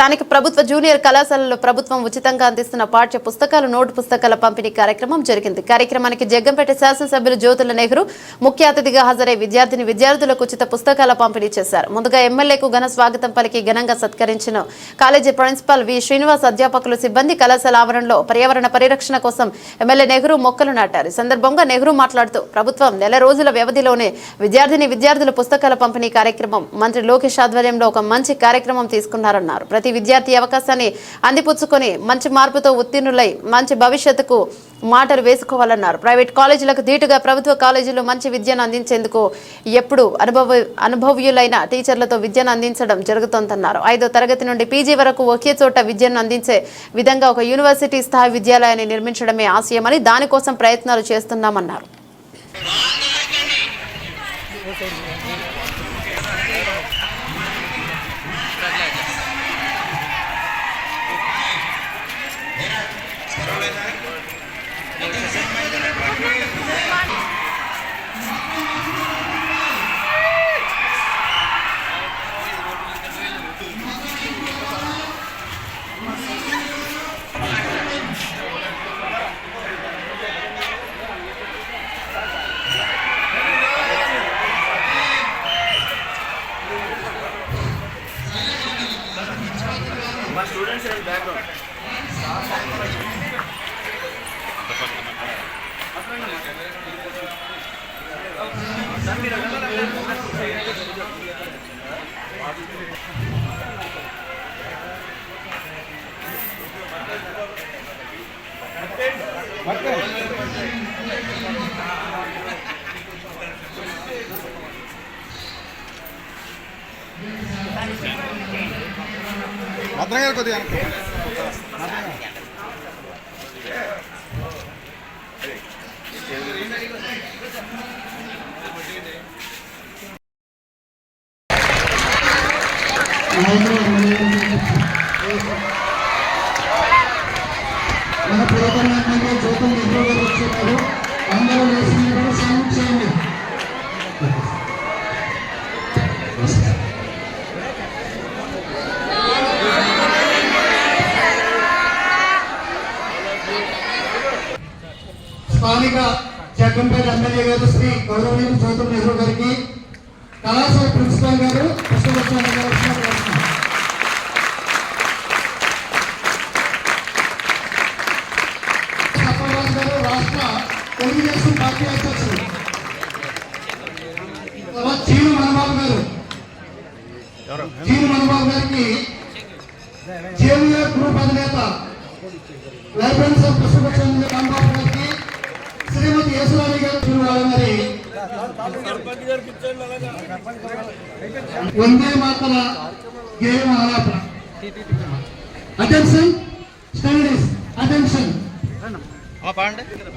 స్థానిక ప్రభుత్వ జూనియర్ కళాశాలలో ప్రభుత్వం ఉచితంగా అందిస్తున్న పాఠ్య పుస్తకాలు నోటు పుస్తకాల పంపిణీ కార్యక్రమం జరిగింది. కార్యక్రమానికి జగ్గంపేట శాసనసభ్యులు జ్యోతుల నెహ్రూ ముఖ్య అతిథిగా హాజరై విద్యార్థిని విద్యార్థులకు ఉచిత పుస్తకాల పంపిణీ చేశారు. ముందుగా ఎమ్మెల్యేకు ఘన స్వాగతం పలికి ఘనంగా సత్కరించిన కాలేజీ ప్రిన్సిపాల్ వి. శ్రీనివాస్ అధ్యాపకులు సిబ్బంది కళాశాల ఆవరణలో పర్యావరణ పరిరక్షణ కోసం ఎమ్మెల్యే నెహ్రూ మొక్కలు నాటారు. ఈ సందర్భంగా నెహ్రూ మాట్లాడుతూ ప్రభుత్వం నెల రోజుల వ్యవధిలోనే విద్యార్థిని విద్యార్థుల పుస్తకాల పంపిణీ కార్యక్రమం మంత్రి లోకేష్ ఆధ్వర్యంలో ఒక మంచి కార్యక్రమం తీసుకున్నారన్నారు. ప్రతి విద్యార్థి అవకాశాన్ని అందిపుచ్చుకొని మంచి మార్పుతో ఉత్తీర్ణులై మంచి భవిష్యత్తుకు మాటలు వేసుకోవాలన్నారు. ప్రైవేట్ కాలేజీలకు ధీటుగా ప్రభుత్వ కాలేజీలు మంచి విద్యను అందించేందుకు ఎప్పుడు అనుభవ అనుభవీయులైన టీచర్లతో విద్యను అందించడం జరుగుతోందన్నారు. ఐదో తరగతి నుండి పీజీ వరకు ఒకే చోట విద్యను అందించే విధంగా ఒక యూనివర్సిటీ స్థాయి విద్యాలయాన్ని నిర్మించడమే ఆశయమని దానికోసం ప్రయత్నాలు చేస్తున్నామన్నారు. భద్రంగా కొద్దిగా స్థానిక జగ్గంపేట ఎమ్మెల్యే గారు శ్రీ గౌరవనీయులు జ్యోతుల నెహ్రూ గారికి కళాశాల ప్రిన్సిపాల్ గారు పుష్పవచ్చారాయణ గారు రాష్ట్ర తెలుగుదేశం పార్టీ అధ్యక్షులు చీను మనబాబు గారు. చీను మనబాబు గారికి జేవిఆర్ గ్రూప్ అధినేత లైబ్రరీ సార్ పుష్పపక్షాన్ని వందే మాతల గేయం ఆలాపన అటెన్షన్ స్టడీస్ అటెన్షన్ ఆ, పాడండి. లైబ్రరీ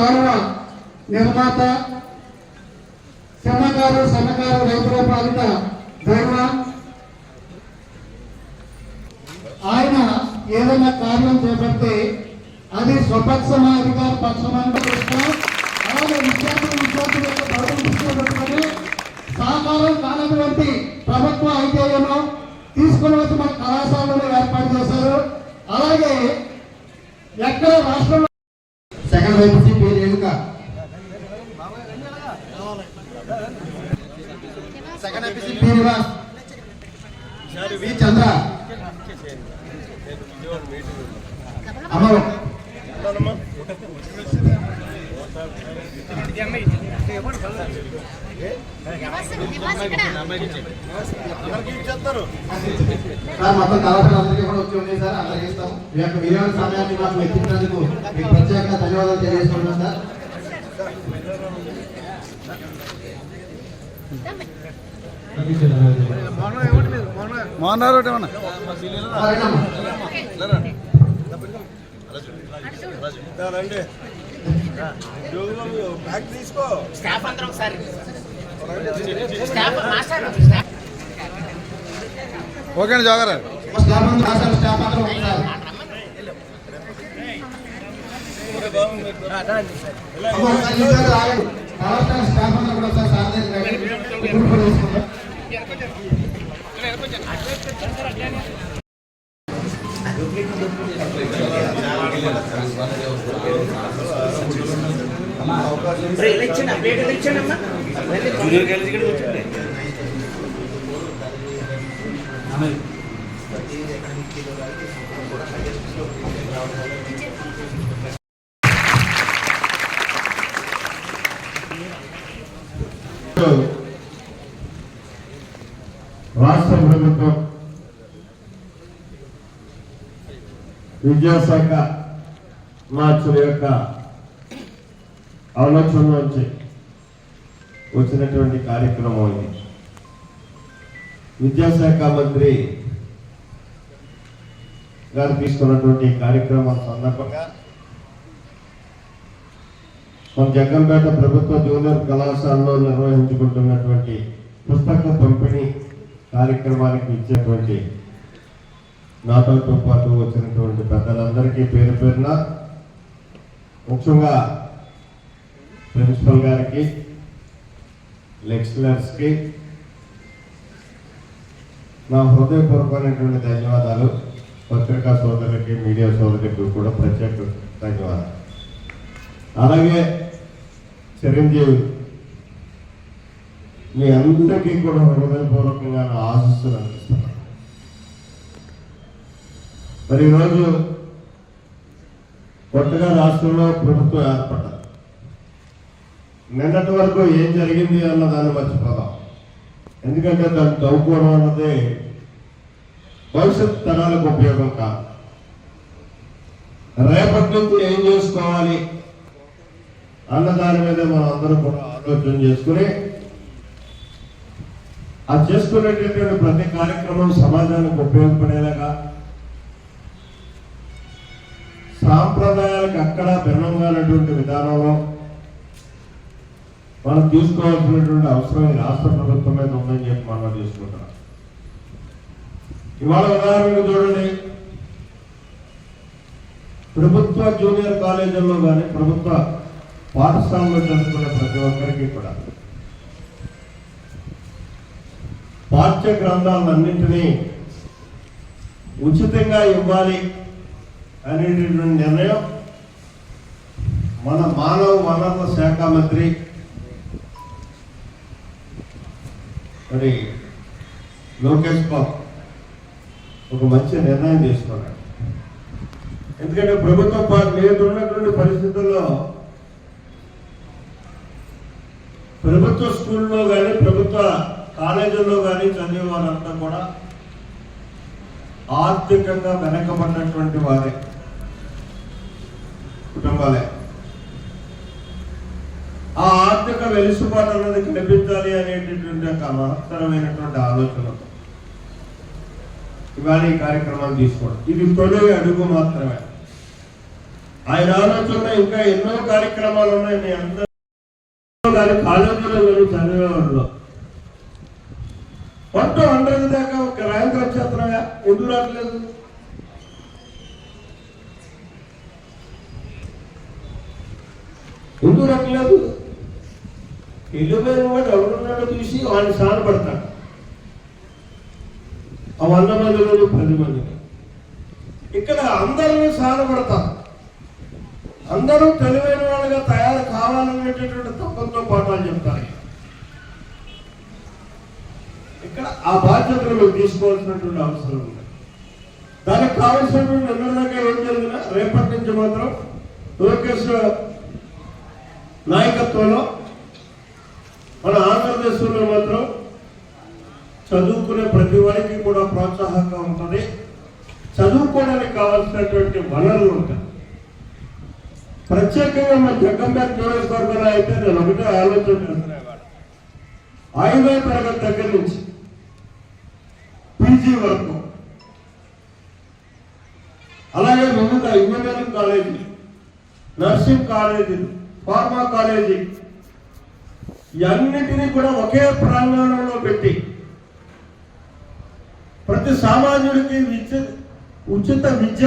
కాలువ నిర్మాత చిన్నకారు సన్నకారు రైతుల పాలిత దైవ ఆయన ఏదైనా కార్యం చేపడితే అది స్వపక్షమా అధికార పక్షమా అని అలాగే విద్యార్థులు విద్యార్థుల యొక్క గౌరవం దృష్టిలో పెట్టుకొని సహకారం కానటువంటి ప్రభుత్వ ఐటీఐను తీసుకుని వచ్చి మన కళాశాలలో ఏర్పాటు చేశారు. అలాగే ఎక్కడ రాష్ట్రంలో సెకండ్ వైపు పేరు ఎన్నిక సెకండ్ ఎపిసి శ్రీనివాస్ వి చంద్ర. అమ్మ. సార్ మొత్తం కలెక్టర్ అందరికీ కూడా వచ్చి ఉంది సార్. అందరికీ ఇస్తాం మీ యొక్క విలువైన సమయాన్ని మాకు వెచ్చించినందుకు మీకు ప్రత్యేకంగా ధన్యవాదాలు తెలియజేసుకుంటున్నాం సార్. మోహన్ రావు ఏమన్నా రైటమ్మా. స్టాఫ్ అందరూ ఒకసారి స్టాఫ్ మాస్టర్ ఓకే అండి జోగారావు స్టాఫ్ అందరూ అమ్మా, జూనియర్ ఈ కూడా వచ్చింది రాష్ట్ర ప్రభుత్వం విద్యాశాఖ మార్చుల యొక్క ఆలోచన నుంచి వచ్చినటువంటి కార్యక్రమం ఇది. విద్యాశాఖ మంత్రి గారు తీసుకున్నటువంటి కార్యక్రమం సందర్భంగా మన జగ్గంపేట ప్రభుత్వ జూనియర్ కళాశాలలో నిర్వహించుకుంటున్నటువంటి పుస్తక పంపిణీ కార్యక్రమానికి ఇచ్చేటువంటి నాతో పాటు వచ్చినటువంటి పెద్దలందరికీ పేరు పేరున ముఖ్యంగా ప్రిన్సిపల్ గారికి లెక్చరర్స్కి నా హృదయపూర్వకమైనటువంటి ధన్యవాదాలు. పత్రికా సోదరులకి మీడియా సోదరులకి కూడా ప్రత్యేక ధన్యవాదాలు. అలాగే చిరంజీవి మీ అందరికీ కూడా హృదయపూర్వకంగా నా ఆశిస్తులు అందిస్తున్నాను. మరి ఈరోజు కొత్తగా రాష్ట్రంలో ప్రభుత్వం ఏర్పడ్డారు నిన్నటి వరకు ఏం జరిగింది అన్న దాన్ని మర్చిపోదాం. ఎందుకంటే దాన్ని చదువుకోవడం అన్నది భవిష్యత్ తరాలకు ఉపయోగం కాదు. రేపటి నుంచి ఏం చేసుకోవాలి అన్న దాని మీద మనం అందరం కూడా ఆలోచన చేసుకుని ఆ చేసుకునేటటువంటి ప్రతి కార్యక్రమం సమాజానికి ఉపయోగపడేలాగా సాంప్రదాయాలకు అక్కడ భిన్నంగా ఉన్నటువంటి విధానంలో మనం తీసుకోవాల్సినటువంటి అవసరం ఈ రాష్ట్ర ప్రభుత్వం మీద ఉందని చెప్పి మనం తీసుకుంటాం ఇవాళ ఉదాహరణకు చూడండి. ప్రభుత్వ జూనియర్ కాలేజీల్లో కానీ ప్రభుత్వ పాఠశాలలో చదువుకునే ప్రతి ఒక్కరికి కూడా పాఠ్య గ్రంథాలన్నింటినీ ఉచితంగా ఇవ్వాలి అనేటటువంటి నిర్ణయం మన మానవ వనరుల శాఖ మంత్రి మరి లోకేష్ బాబు ఒక మంచి నిర్ణయం తీసుకున్నాడు. ఎందుకంటే ప్రభుత్వ పా- నేడున్నటువంటి పరిస్థితుల్లో ప్రభుత్వ స్కూల్లో కానీ ప్రభుత్వ కాలేజీల్లో కానీ చదివే వారంతా కూడా ఆర్థికంగా వెనకబడినటువంటి వారే కుటుంబాలే. ఆ ఆర్థిక వెలుసుబాటు అన్నది కనిపించాలి అనేటటువంటి ఒక మహత్తరమైనటువంటి ఆలోచన. ఇవాళ ఈ కార్యక్రమాన్ని తీసుకోవడం. ఇది తొలి అడుగు మాత్రమే. ఆయన ఆలోచన ఇంకా ఎన్నో కార్యక్రమాలు ఉన్నాయి. మీ అందరూ దాని కాలేజీలో చదివేవాళ్ళు. మొత్తం హండ్రెడ్ దాకా ఒక ర్యాంక్ వచ్చేస్తున్నాయా ఎందుకు రావట్లేదు? ఎందుకు రావట్లేదు? తెలివైన వాడు ఎవరున్నాడో చూసి వాడిని సానపడతాడు ఆ వంద మందిలో పది మందిని ఇక్కడ అందరినీ సానపడతారు అందరూ తెలివైన వాళ్ళుగా తయారు కావాలనేటటువంటి తప్పంతో పాఠాలు చెప్తారు. ఇక్కడ ఆ బాధ్యతలు తీసుకోవాల్సినటువంటి అవసరం ఉంది. దానికి కావలసినటువంటి నిర్ణయంగా ఏం జరిగినా రేపటి నుంచి మాత్రం లోకేష్ నాయకత్వంలో మన ఆంధ్రప్రదేశ్లో మాత్రం చదువుకునే ప్రతి వారికి కూడా ప్రోత్సాహంగా ఉంటుంది. చదువుకోవడానికి కావాల్సినటువంటి వనరులు ఉంటాయి. ప్రత్యేకంగా మన జగ్గంపేట నియోజకవర్గంలో అయితే నేను ఒకటే ఆలోచన చేస్తున్నాను ఐదో తరగతి దగ్గర నుంచి పీజీ వరకు. అలాగే వివిధ engineering college nursing college pharma college ఇవన్నిటినీ కూడా ఒకే ప్రాంగణంలో పెట్టి ప్రతి సామాన్యుడికి విద్య ఉచిత విద్య.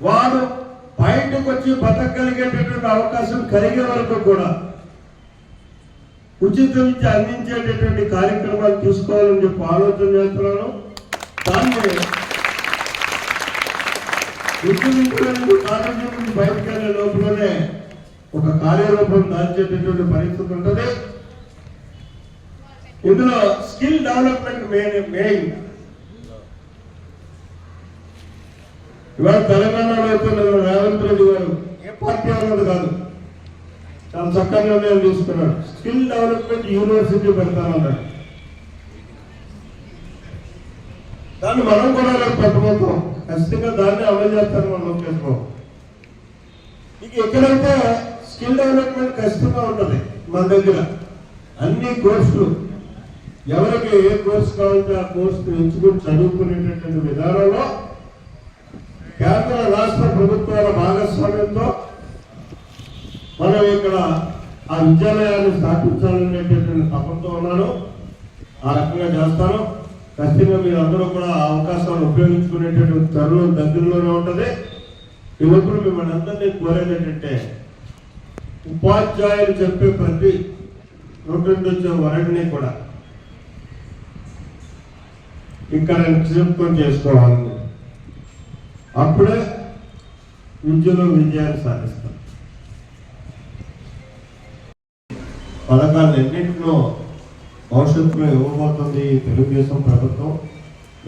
వాడు బయటకు వచ్చి బతకగలిగేటటువంటి అవకాశం కలిగే వరకు కూడా ఉచిత విద్య అందించేటటువంటి కార్యక్రమాలు తీసుకోవాలని చెప్పి ఆలోచన చేస్తున్నాను. దాన్ని విద్యుత్ కాలేజీ నుంచి బయటకు వెళ్ళే లోపలనే ఒక కార్యరూపం దాల్చేటటువంటి పరిస్థితి ఉంటుంది. ఇందులో స్కిల్ డెవలప్మెంట్ మెయిన్ మెయిన్. ఇవాళ తెలంగాణలో అయితే రేవంత్ రెడ్డి గారు ఏ పార్టీ అన్నది కాదు. చాలా చక్కగా నిర్ణయం తీసుకున్నాడు. స్కిల్ డెవలప్మెంట్ యూనివర్సిటీ పెడతానన్నాడు. దాన్ని మనం కూడా రేపు పెట్టబోతాం ఖచ్చితంగా దాన్ని అమలు చేస్తాను మనం లోకేష్ మీకు ఎక్కడైతే స్కిల్ డెవలప్మెంట్ ఖచ్చితంగా ఉంటుంది మన దగ్గర. అన్ని కోర్సులు. ఎవరికి ఏ కోర్సు కావాలంటే ఆ కోర్సు ఎంచుకుని చదువుకునేటటువంటి విధానంలో కేంద్ర రాష్ట్ర ప్రభుత్వాల భాగస్వామ్యంతో మనం ఇక్కడ ఆ విద్యాలయాన్ని స్థాపించాలనేటటువంటి తపంతో ఉన్నాను. ఆ రకంగా చేస్తాను. ఖచ్చితంగా మీరు అందరూ కూడా అవకాశాలు అవకాశాలను ఉపయోగించుకునేటటువంటి తరుణం దగ్గరలోనే ఉంటుంది. యువకులు మిమ్మల్ని అందరినీ కోరేది ఏంటంటే ఉపాధ్యాయులు చెప్పే ప్రతి నోటి వచ్చే వరణిని కూడా ఇక్కడ నిక్షిప్తం చేసుకోవాలని అప్పుడే విద్యలో విజయాన్ని సాధిస్తాం. పథకాలు ఎన్నింటిలో భవిష్యత్తులో ఇవ్వబోతుంది తెలుగుదేశం ప్రభుత్వం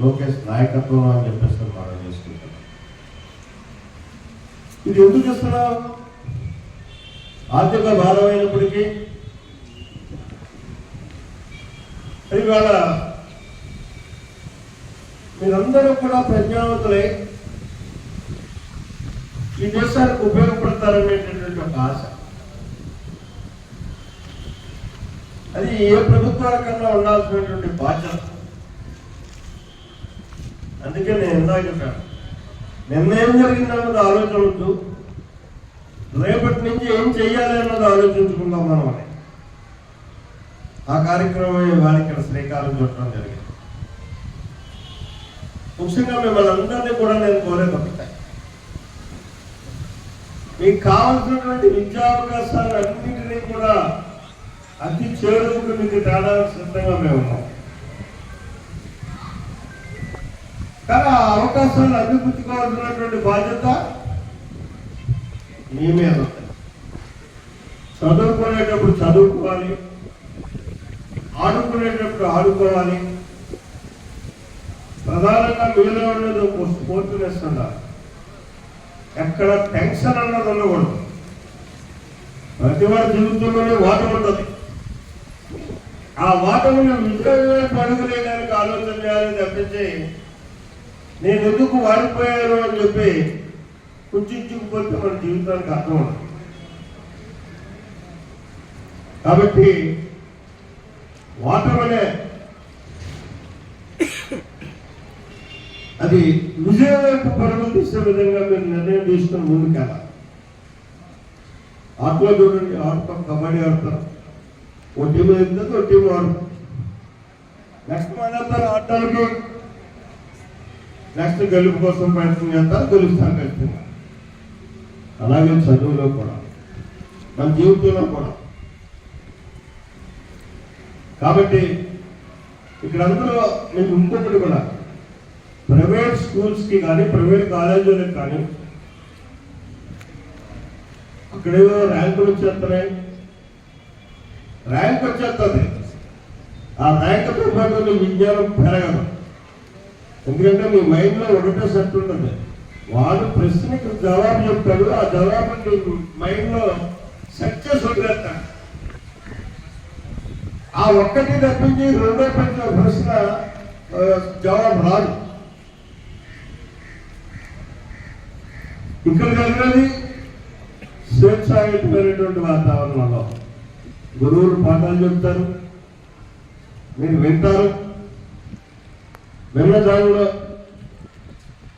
లోకేష్ నాయకత్వం అని చెప్పేసి మనం చేసుకుంటాం. ఇది ఎందుకు చేస్తున్నారు ఆర్థిక భారమైనప్పటికీ ఇవాళ మీరందరూ కూడా ప్రజ్ఞావంతులై ఈ దేశానికి ఉపయోగపడతారనేటటువంటి ఒక ఆశ. అది ఏ ప్రభుత్వాల కన్నా ఉండాల్సినటువంటి బాధ్యత. అందుకే నేను ఇందాక చెప్పాను. నిన్న ఏం జరిగిందన్నది ఆలోచన వద్దు. రేపటి నుంచి ఏం చెయ్యాలి అన్నది ఆలోచించుకుందాం మనం అని. ఆ కార్యక్రమం ఇవాళ ఇక్కడ శ్రీకారం చుట్టడం జరిగింది. ముఖ్యంగా మిమ్మల్ని అందరినీ కూడా నేను కోరేది ఒకటే. మీకు కావాల్సినటువంటి విద్యా అవకాశాలు అన్నింటినీ కూడా అతి చేరువుకు మీకు తేడానికి సిద్ధంగా మేము ఉన్నాం. కానీ ఆ అవకాశాలు అందిపుచ్చుకోవాల్సినటువంటి బాధ్యత మీ మీద. చదువుకునేటప్పుడు చదువుకోవాలి. ఆడుకునేటప్పుడు ఆడుకోవాలి. ప్రధానంగా మీలో ఉన్నది ఒక స్పోర్ట్నెస్ ఉండాలి. ఎక్కడ టెన్షన్ అన్నది ఉండకూడదు. ప్రతి వారి జీవితంలోనే వాట ఉంటుంది. ఆ వాటమును విజయమే పడుకునేదానికి ఆలోచన చేయాలని తప్పించి నేను ఎందుకు వాడిపోయాను అని చెప్పి కుంచుకుపోతే మన జీవితానికి అర్థం ఉండదు కాబట్టి వాటర్ అనే అది విజయం వైపు తీసే విధంగా మీరు నిర్ణయం తీసుకుని ముందుకెళ్ళాలి ఆటలో చూడండి ఆడతాం కబడ్డీ ఆడతాం. ఓ టీం వెళ్తుంది ఓ టీం ఆడతాం నెక్స్ట్ మన ఆడటానికి. నెక్స్ట్ గెలుపు కోసం ప్రయత్నం చేస్తారు గెలుస్తారు ఖచ్చితంగా అలాగే చదువులో కూడా మన జీవితంలో కూడా. కాబట్టి ఇక్కడ అందులో నేను ఇంకొకటి కూడా ప్రైవేట్ స్కూల్స్కి కానీ ప్రైవేట్ కాలేజీలకు కానీ అక్కడేదో ర్యాంకులు వచ్చేస్తున్నాయి. ర్యాంక్ వచ్చేస్తుంది. ఆ ర్యాంకుతో పాటు మీ విజ్ఞానం పెరగదు. ఎందుకంటే మీ మైండ్లో ఒకటే సెట్ ఉంటుంది. వాడు ప్రశ్నకు జవాబు చెప్తాడు ఆ జవాబు మైండ్లో సక్సెస్ వదిలేస్తాడు ఆ ఒక్కటి తప్పించి రెండో ప్రశ్న ప్రశ్న జవాబు రాదు. ఇక్కడ జరిగినది స్వేచ్ఛాయుతమైనటువంటి వాతావరణంలో. గురువులు పాఠాలు చెప్తారు మీరు వింటారు. విన్న దానిలో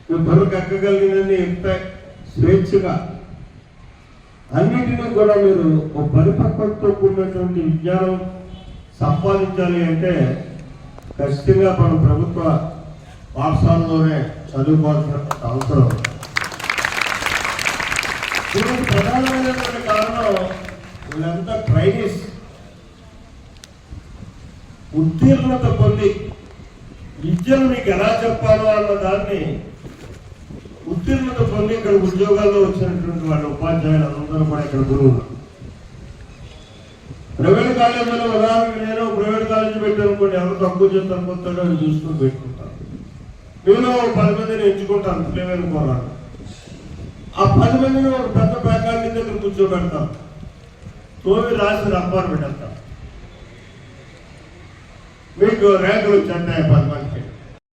బరువు ఎక్కగలిగినన్ని ఎక్కుతాయి స్వేచ్ఛగా. అన్నిటినీ కూడా మీరు ఒక పరిపక్వతతో కూడినటువంటి విజ్ఞానం సంపాదించాలి అంటే ఖచ్చితంగా మన ప్రభుత్వ పాఠశాలలోనే చదువుకోవాల్సిన అవసరం. దీనికి ప్రధానమైనటువంటి కారణం వీళ్ళంతా ట్రైనీస్. ఉత్తీర్ణత పొంది విద్యను మీకు ఎలా చెప్పాలో అన్న దాన్ని ఉత్తీర్ణత పొంది ఇక్కడ ఉద్యోగాల్లో వచ్చినటువంటి వాళ్ళ ఉపాధ్యాయులు అందరూ కూడా ఇక్కడ గురువులు. ప్రైవేట్ కాలేజీలో ఉదాహరణకు నేను ప్రైవేట్ కాలేజీ పెట్టానుకోండి ఎవరు తక్కువ చేసి తక్కువతాడో అని చూసుకుని పెట్టుకుంటాను నేను ఒక పది మందిని ఎంచుకుంటాను ప్రైవేట్ పోరాడు ఆ పది మందిని ఒక పెద్ద ఫ్యాకల్టీ దగ్గర కూర్చోబెడతాను తోవి రాసి రంపాలు పెట్టేస్తాను మీకు ర్యాంకులు వచ్చాయి పది మంది?